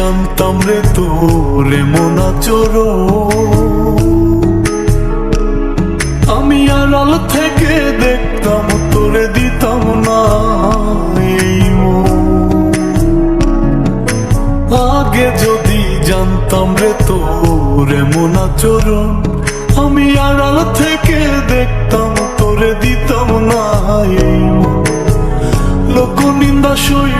জানতাম রে তোরে মনা চোর আমি আড়াল থেকে দেখতাম, তোরে দিতাম না আগে যদি জানতাম রে তোরে মনা চরণ আমি আড়াল থেকে দেখতাম, তোরে দিতাম না। লোক নিন্দা সইব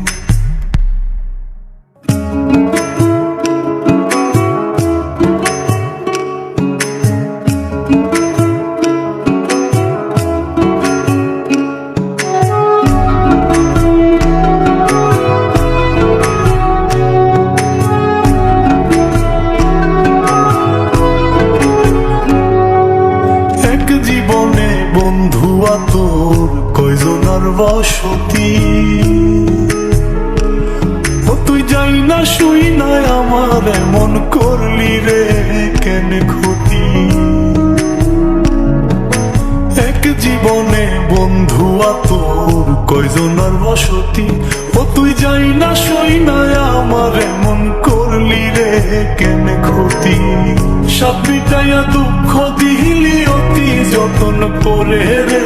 কয়জনার বসতি ও, তুই যাই না, শুই না, আমার এমন করলি রে, কেন ক্ষতি? এক জীবনে বন্ধু তোর কয়জনার বসতি ও, তুই যাই না, শুই না, আমার এমন করলি রে, কেন ক্ষতি? সব দুঃখ দিলি অতি যতন করে রে